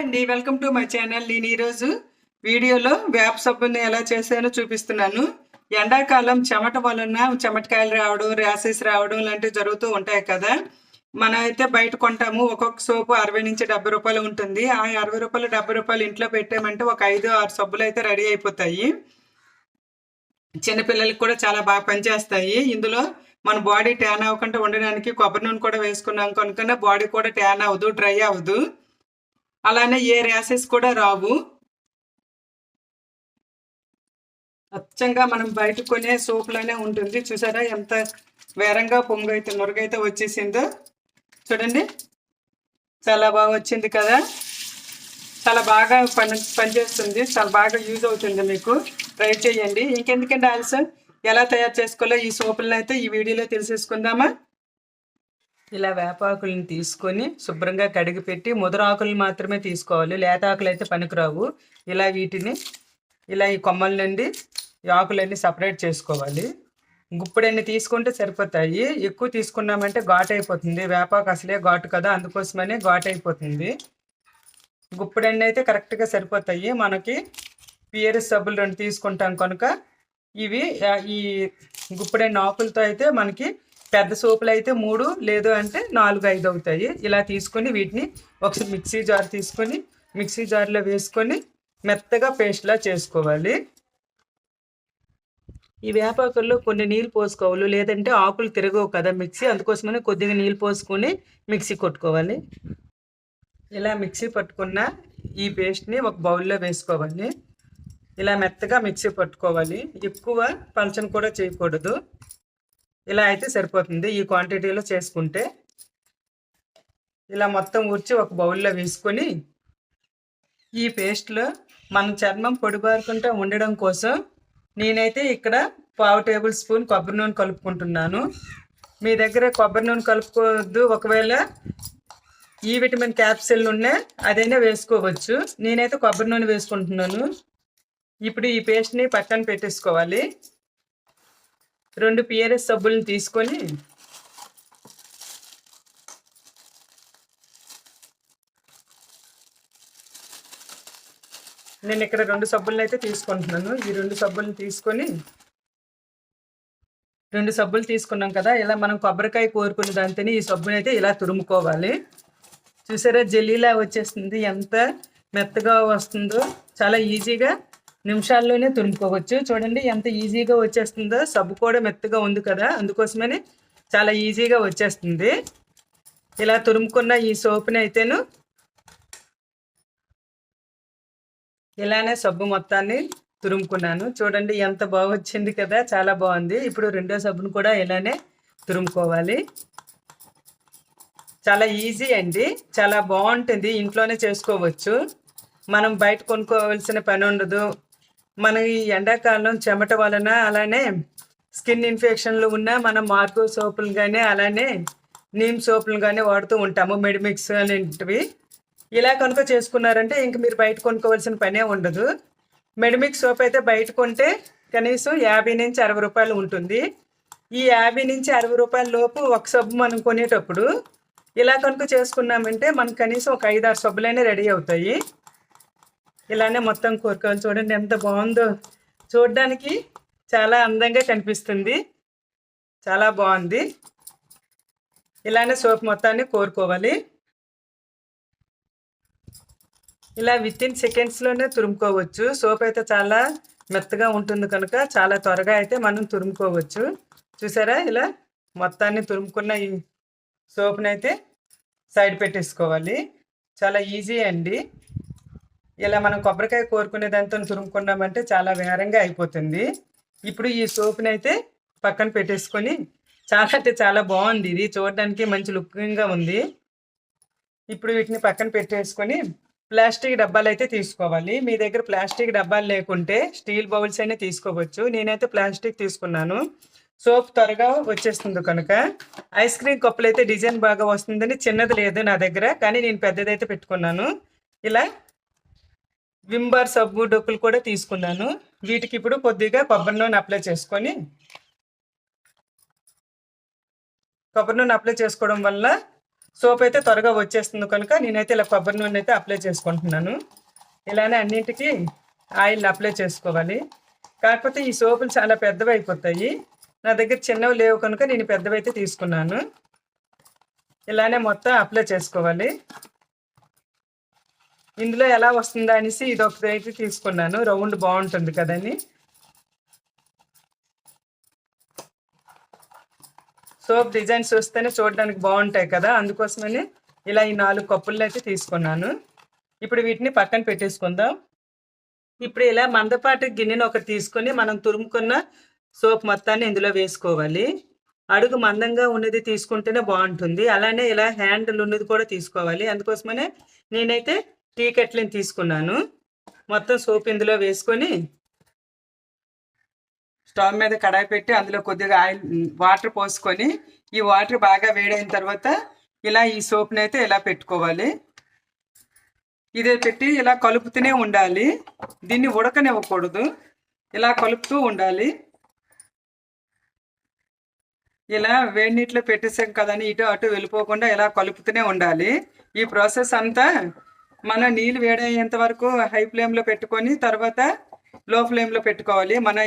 అండి. Welcome to my channel నేను ఈరోజు వీడియోలో వేప సబ్బుని ఎలా చేశానో చూపిస్తున్నాను. ఎండాకాలం చెమట వలన చెమటకాయలు రావడం ర్యాసెస్ రావడం లాంటివి జరుగుతూ ఉంటాయి కదా. మనం అయితే బయట కొంటాము. ఒక్కొక్క సోపు అరవై నుంచి డెబ్బై రూపాయలు ఉంటుంది. ఆ అరవై రూపాయలు డెబ్బై రూపాయలు ఇంట్లో పెట్టామంటే ఒక ఐదు ఆరు సబ్బులు అయితే రెడీ అయిపోతాయి. చిన్నపిల్లలకి కూడా చాలా బాగా పనిచేస్తాయి. ఇందులో మన బాడీ ట్యాన్ అవ్వకుండా ఉండడానికి కొబ్బరి నూనె కూడా వేసుకున్నాం కనుక బాడీ కూడా ట్యాన్ అవ్వదు డ్రై అవ్వదు. అలానే ఏ ర్యాసెస్ కూడా రావు. అచ్చంగా మనం బయట కొనే సోపులోనే ఉంటుంది. చూసారా ఎంత వేరంగా పొంగు అయితే నురగైతే వచ్చేసిందో. చూడండి. చాలా బాగా వచ్చింది కదా. చాలా బాగా పని పనిచేస్తుంది చాలా బాగా యూజ్ అవుతుంది మీకు. ట్రై చేయండి. ఇంకెందుకంటే ఆల్సో ఎలా తయారు చేసుకోవాలో ఈ సోపులను అయితే ఈ వీడియోలో తెలిసేసుకుందామా? ఇలా వేపాకులను తీసుకొని శుభ్రంగా కడిగి పెట్టి ముదరాకులను మాత్రమే తీసుకోవాలి. లేత ఆకులు అయితే పనికిరావు. ఇలా వీటిని ఇలా ఈ కొమ్మల నుండి ఈ ఆకులన్నీ సపరేట్ చేసుకోవాలి. గుప్పుడన్నీ తీసుకుంటే సరిపోతాయి. ఎక్కువ తీసుకున్నామంటే ఘాటు అయిపోతుంది. వేపాకు అసలే ఘాటు కదా అందుకోసమనే ఘాటు అయిపోతుంది. గుప్పుడన్నీ అయితే కరెక్ట్గా సరిపోతాయి. మనకి పిఆర్ఎస్ సబ్బులు రెండు తీసుకుంటాం కనుక. ఇవి ఈ గుప్పుడన్ని ఆకులతో అయితే మనకి పెద్ద సోపులు అయితే మూడు లేదు అంటే నాలుగు ఐదు అవుతాయి. ఇలా తీసుకొని వీటిని ఒకసారి మిక్సీ జార్ తీసుకొని మిక్సీ జార్లో వేసుకొని మెత్తగా పేస్ట్లా చేసుకోవాలి. ఈ వేపాకుల్లో కొన్ని నీళ్ళు పోసుకోవాలి. లేదంటే ఆకులు తిరగవు కదా మిక్సీ అందుకోసమని కొద్దిగా నీళ్ళు పోసుకొని మిక్సీ కొట్టుకోవాలి. ఇలా మిక్సీ పట్టుకున్న ఈ పేస్ట్ని ఒక బౌల్లో వేసుకోవాలి. ఇలా మెత్తగా మిక్సీ పట్టుకోవాలి. ఎక్కువ పంచను కూడా చేయకూడదు. ఇలా అయితే సరిపోతుంది. ఈ క్వాంటిటీలో చేసుకుంటే ఇలా మొత్తం ఊర్చి ఒక బౌల్లో వేసుకొని ఈ పేస్ట్లో మన చర్మం పొడిబారుకుంటూ ఉండడం కోసం నేనైతే ఇక్కడ పావు టేబుల్ స్పూన్ కొబ్బరి నూనె కలుపుకుంటున్నాను. మీ దగ్గర కొబ్బరి నూనె కలుపుకోవద్దు. ఒకవేళ ఈ విటమిన్ క్యాప్సిల్ నూనె అదైనా వేసుకోవచ్చు. నేనైతే కొబ్బరి నూనె వేసుకుంటున్నాను. ఇప్పుడు ఈ పేస్ట్ని పక్కన పెట్టేసుకోవాలి. రెండు పిఆర్ఎస్ సబ్బులను తీసుకొని నేను ఇక్కడ రెండు సబ్బులను అయితే తీసుకుంటున్నాను. ఈ రెండు సబ్బులను తీసుకొని రెండు సబ్బులు తీసుకున్నాం కదా ఇలా మనం కొబ్బరికాయ కోరుకున్న దానితోనే ఈ సబ్బుని అయితే ఇలా తురుముకోవాలి. చూసారా జెల్లీలా వచ్చేస్తుంది. ఎంత మెత్తగా వస్తుందో చాలా ఈజీగా నిమిషాల్లోనే తురుముకోవచ్చు. చూడండి ఎంత ఈజీగా వచ్చేస్తుందో. సబ్బు కూడా మెత్తగా ఉంది కదా. అందుకోసమని చాలా ఈజీగా వచ్చేస్తుంది. ఇలా తురుముకున్న ఈ సోపుని అయితేను ఇలానే సబ్బు మొత్తాన్ని తురుముకున్నాను. చూడండి ఎంత బాగొచ్చింది కదా. చాలా బాగుంది. ఇప్పుడు రెండో సబ్బును కూడా ఇలానే తురుముకోవాలి. చాలా ఈజీ అండి. చాలా బాగుంటుంది. ఇంట్లోనే చేసుకోవచ్చు. మనం బయట కొనుక్కోవాల్సిన పని ఉండదు. మన ఈ ఎండాకాలం చెమట వలన అలానే స్కిన్ ఇన్ఫెక్షన్లు ఉన్న మనం మార్గో సోపులు కానీ అలానే నీమ్ సోపులు కానీ వాడుతూ ఉంటాము మెడిమిక్స్ అనేటివి. ఇలా కనుక చేసుకున్నారంటే ఇంక మీరు బయట కొనుక్కోవాల్సిన పనే ఉండదు. మెడిమిక్స్ సోప్ అయితే బయట కొంటే కనీసం యాభై నుంచి అరవై రూపాయలు ఉంటుంది. ఈ యాభై నుంచి అరవై రూపాయల లోపు ఒక సబ్బు మనం కొనేటప్పుడు ఇలా కనుక చేసుకున్నామంటే మనకు కనీసం ఒక ఐదు ఆరు సబ్బులైనా రెడీ అవుతాయి. ఇలానే మొత్తం కోరుకోవాలి చూడండి ఎంత బాగుందో. చూడడానికి చాలా అందంగా కనిపిస్తుంది. చాలా బాగుంది. ఇలానే సోప్ మొత్తాన్ని కోరుకోవాలి. ఇలా విత్ ఇన్ సెకండ్స్లోనే తురుముకోవచ్చు. సోప్ అయితే చాలా మెత్తగా ఉంటుంది కనుక చాలా త్వరగా అయితే మనం తురుముకోవచ్చు. చూసారా? ఇలా మొత్తాన్ని తురుముకున్న ఈ సోప్ని అయితే సైడ్ పెట్టేసుకోవాలి. చాలా ఈజీ అండి. ఇలా మనం కొబ్బరికాయ కోరుకునే దానితో తురుముకున్నామంటే చాలా వేరంగా అయిపోతుంది. ఇప్పుడు ఈ సోప్ని అయితే పక్కన పెట్టేసుకొని చాలా అంటే చాలా బాగుంది. ఇది చూడడానికి మంచి లుకింగ్గా ఉంది. ఇప్పుడు వీటిని పక్కన పెట్టేసుకొని ప్లాస్టిక్ డబ్బాలు అయితే తీసుకోవాలి. మీ దగ్గర ప్లాస్టిక్ డబ్బాలు లేకుంటే స్టీల్ బౌల్స్ అయినా తీసుకోవచ్చు. నేనైతే ప్లాస్టిక్ తీసుకున్నాను. సోప్ త్వరగా వచ్చేస్తుంది కనుక. ఐస్ క్రీమ్ కప్పులు అయితే డిజైన్ బాగా వస్తుందని చిన్నది లేదు నా దగ్గర కానీ నేను పెద్దదైతే పెట్టుకున్నాను. ఇలా వింబార్ సబ్బు డొక్కులు కూడా తీసుకున్నాను. వీటికి ఇప్పుడు కొద్దిగా కొబ్బరి నూనె అప్లై చేసుకొని కొబ్బరి నూనె అప్లై చేసుకోవడం వల్ల సోప్ అయితే త్వరగా వచ్చేస్తుంది కనుక నేనైతే ఇలా కొబ్బరి నూనె అయితే అప్లై చేసుకుంటున్నాను. ఇలానే అన్నింటికి ఆయిల్ అప్లై చేసుకోవాలి. కాకపోతే ఈ సోపులు చాలా పెద్దవి అయిపోతాయి నా దగ్గర చిన్నవి లేవు కనుక నేను పెద్దవి అయితే తీసుకున్నాను. ఇలానే మొత్తం అప్లై చేసుకోవాలి. ఇందులో ఎలా వస్తుందా అనేసి ఇది ఒకటి అయితే తీసుకున్నాను. రౌండ్ బాగుంటుంది కదని సోప్ డిజైన్స్ చూస్తేనే చూడడానికి బాగుంటాయి కదా. అందుకోసమని ఇలా ఈ నాలుగు కప్పులు అయితే తీసుకున్నాను. ఇప్పుడు వీటిని పక్కన పెట్టేసుకుందాం. ఇప్పుడు ఇలా మందపాటి గిన్నెను ఒకటి తీసుకొని మనం తురుముకున్న సోప్ మొత్తాన్ని ఇందులో వేసుకోవాలి. అడుగు మందంగా ఉన్నది తీసుకుంటేనే బాగుంటుంది. అలానే ఇలా హ్యాండిల్ ఉన్నది కూడా తీసుకోవాలి. అందుకోసమనే నేనైతే టీకెట్లను తీసుకున్నాను. మొత్తం సోప్ ఇందులో వేసుకొని స్టవ్ మీద కడాయి పెట్టి అందులో కొద్దిగా ఆయిల్ వాటర్ పోసుకొని ఈ వాటర్ బాగా వేడైన తర్వాత ఇలా ఈ సోప్ని అయితే ఇలా పెట్టుకోవాలి? ఇదే పెట్టి ఇలా కలుపుతూనే ఉండాలి. దీన్ని ఉడకనివ్వకూడదు. ఇలా కలుపుతూ ఉండాలి. ఇలా వేడి నీటిలో పెట్టేసాం కదని ఇటు అటు వెళ్ళిపోకుండా ఇలా కలుపుతూనే ఉండాలి. ఈ ప్రాసెస్ అంతా మన నీళ్ళు వేడయ్యేంత వరకు హై ఫ్లేమ్లో పెట్టుకొని తర్వాత లో ఫ్లేమ్లో పెట్టుకోవాలి. మన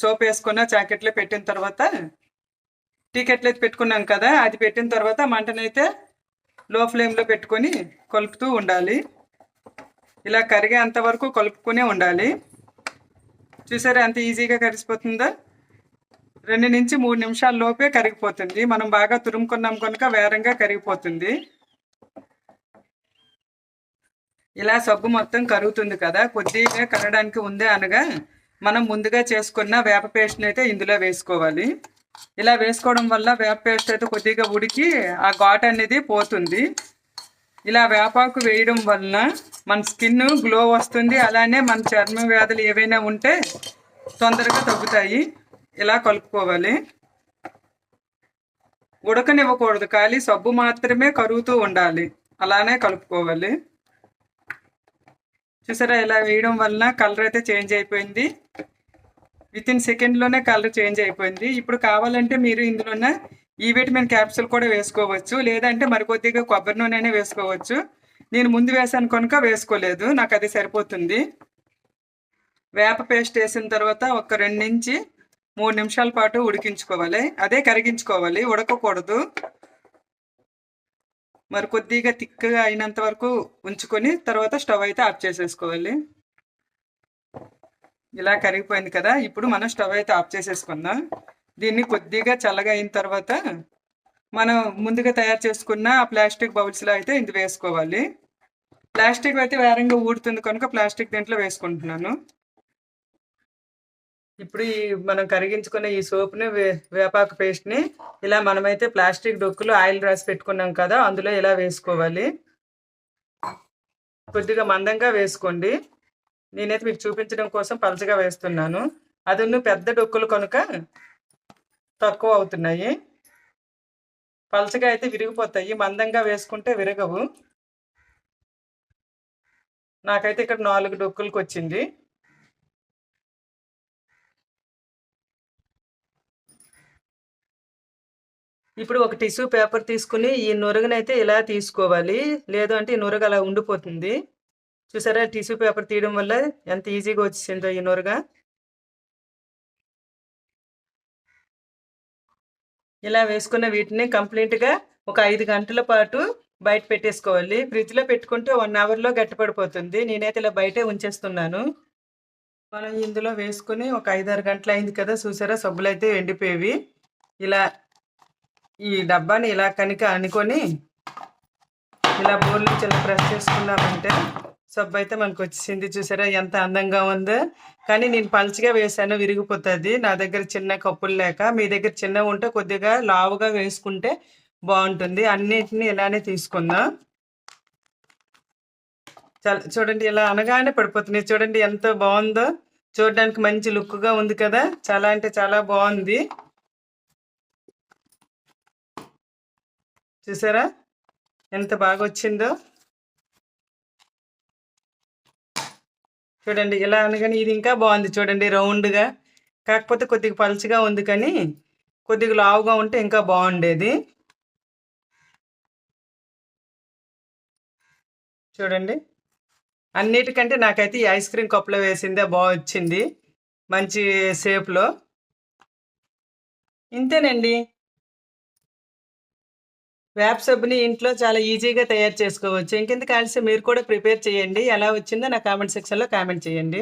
సోప్ వేసుకున్న జాకెట్లో పెట్టిన తర్వాత టీకెట్లు అయితే పెట్టుకున్నాం కదా అది పెట్టిన తర్వాత మంటనైతే లో ఫ్లేమ్లో పెట్టుకొని కలుపుతూ ఉండాలి. ఇలా కరిగేంత వరకు కలుపుకునే ఉండాలి. చూసారా అంత ఈజీగా కరిసిపోతుందా? రెండు నుంచి మూడు నిమిషాల లోపే కరిగిపోతుంది. మనం బాగా తురుముకున్నాం కనుక వేరంగా కరిగిపోతుంది. ఇలా సబ్బు మొత్తం కరుగుతుంది కదా కొద్దిగా కరగడానికి ఉంది అనగా మనం ముందుగా చేసుకున్న వేప పేస్ట్ని అయితే ఇందులో వేసుకోవాలి. ఇలా వేసుకోవడం వల్ల వేప పేస్ట్ అయితే కొద్దిగా ఉడికి ఆ ఘాట్ అనేది పోతుంది. ఇలా వేపాకు వేయడం వలన మన స్కిన్ గ్లో వస్తుంది అలానే మన చర్మ వ్యాధులు ఏవైనా ఉంటే తొందరగా తగ్గుతాయి. ఇలా కలుపుకోవాలి. ఉడకనివ్వకూడదు ఖాళీ సబ్బు మాత్రమే కరుగుతూ ఉండాలి అలానే కలుపుకోవాలి. చూసారా ఇలా వేయడం వలన కలర్ అయితే చేంజ్ అయిపోయింది. విత్ ఇన్ సెకండ్లోనే కలర్ చేంజ్ అయిపోయింది. ఇప్పుడు కావాలంటే మీరు ఇందులోనే ఈ విటమిన్ క్యాప్సూల్ కూడా వేసుకోవచ్చు. లేదంటే మరికొద్దిగా కొబ్బరి నూనెనే వేసుకోవచ్చు. నేను ముందు వేసాను కనుక వేసుకోలేదు. నాకు అది సరిపోతుంది. వేప పేస్ట్ వేసిన తర్వాత ఒక రెండు నుంచి మూడు నిమిషాల పాటు ఉడికించుకోవాలి. అదే కరిగించుకోవాలి. ఉడకకూడదు. మరి కొద్దిగా తిక్కగా అయినంత వరకు ఉంచుకొని తర్వాత స్టవ్ అయితే ఆఫ్ చేసేసుకోవాలి. ఇలా కరిగిపోయింది కదా ఇప్పుడు మనం స్టవ్ అయితే ఆఫ్ చేసేసుకుందాం. దీన్ని కొద్దిగా చల్లగా అయిన తర్వాత మనం ముందుగా తయారు చేసుకున్న ఆ ప్లాస్టిక్ బౌల్స్లో అయితే ఇది వేసుకోవాలి. ప్లాస్టిక్ అయితే వేరంగా ఊడుతుంది కనుక ప్లాస్టిక్ దీంట్లో వేసుకుంటున్నాను. ఇప్పుడు ఈ మనం కరిగించుకున్న ఈ సోప్ని వే వేపాకు పేస్ట్ని ఇలా మనమైతే ప్లాస్టిక్ డొక్కులు ఆయిల్ రాసి పెట్టుకున్నాం కదా అందులో ఇలా వేసుకోవాలి. కొద్దిగా మందంగా వేసుకోండి. నేనైతే మీకు చూపించడం కోసం పలచగా వేస్తున్నాను. అది పెద్ద డొక్కులు కనుక తక్కువ అవుతున్నాయి. పలచగా అయితే విరిగిపోతాయి. మందంగా వేసుకుంటే విరగవు. నాకైతే ఇక్కడ నాలుగు డొక్కులకు వచ్చింది ఇప్పుడు ఒక టిష్యూ పేపర్ తీసుకుని ఈ నురగనైతే ఇలా తీసుకోవాలి. లేదు అంటే ఈ నురగ అలా ఉండిపోతుంది. చూసారా? టిష్యూ పేపర్ తీయడం వల్ల ఎంత ఈజీగా వచ్చిందో ఈ నురగ. ఇలా వేసుకున్న వీటిని కంప్లీట్గా ఒక ఐదు గంటల పాటు బయట పెట్టేసుకోవాలి. ఫ్రిడ్జ్లో పెట్టుకుంటే వన్ అవర్లో గట్టిపడిపోతుంది. నేనైతే ఇలా బయటే ఉంచేస్తున్నాను. మనం ఇందులో వేసుకుని ఒక ఐదారు గంటలు అయింది కదా? చూసారా? సబ్బులు అయితే ఎండిపోయేవి. ఇలా ఈ డబ్బాని ఇలా కనుక అనుకొని ఇలా బోర్లు చిన్న ప్రెస్ చేసుకున్నామంటే సబ్బు అయితే మనకు వచ్చింది చూసారా ఎంత అందంగా ఉందో. కానీ నేను పలుచగా వేసాను విరిగిపోతుంది. నా దగ్గర చిన్న కప్పులు లేక మీ దగ్గర చిన్నగా ఉంటే కొద్దిగా లావుగా వేసుకుంటే బాగుంటుంది. అన్నిటిని ఇలానే తీసుకుందాం. చాలా చూడండి ఇలా అనగానే పడిపోతున్నాయి. చూడండి ఎంత బాగుందో. చూడడానికి మంచి లుక్గా ఉంది కదా. చాలా అంటే చాలా బాగుంది. చూసారా? ఎంత బాగా వచ్చిందో చూడండి ఇలా అనగానే ఇది ఇంకా బాగుంది చూడండి రౌండ్గా. కాకపోతే కొద్దిగా పలుచగా ఉంది కానీ కొద్దిగా లావుగా ఉంటే ఇంకా బాగుండేది. చూడండి. అన్నిటికంటే నాకైతే ఈ ఐస్ క్రీమ్ కప్లో వేసిందే బాగా వచ్చింది మంచి షేప్లో. ఇంతేనండి. వేప సబ్బుని ఇంట్లో చాలా ఈజీగా తయారు చేసుకోవచ్చు. ఇంకెందుకు ఆలస్యం? మీరు కూడా ప్రిపేర్ చేయండి. ఎలా వచ్చిందో నా కామెంట్ సెక్షన్లో కామెంట్ చేయండి.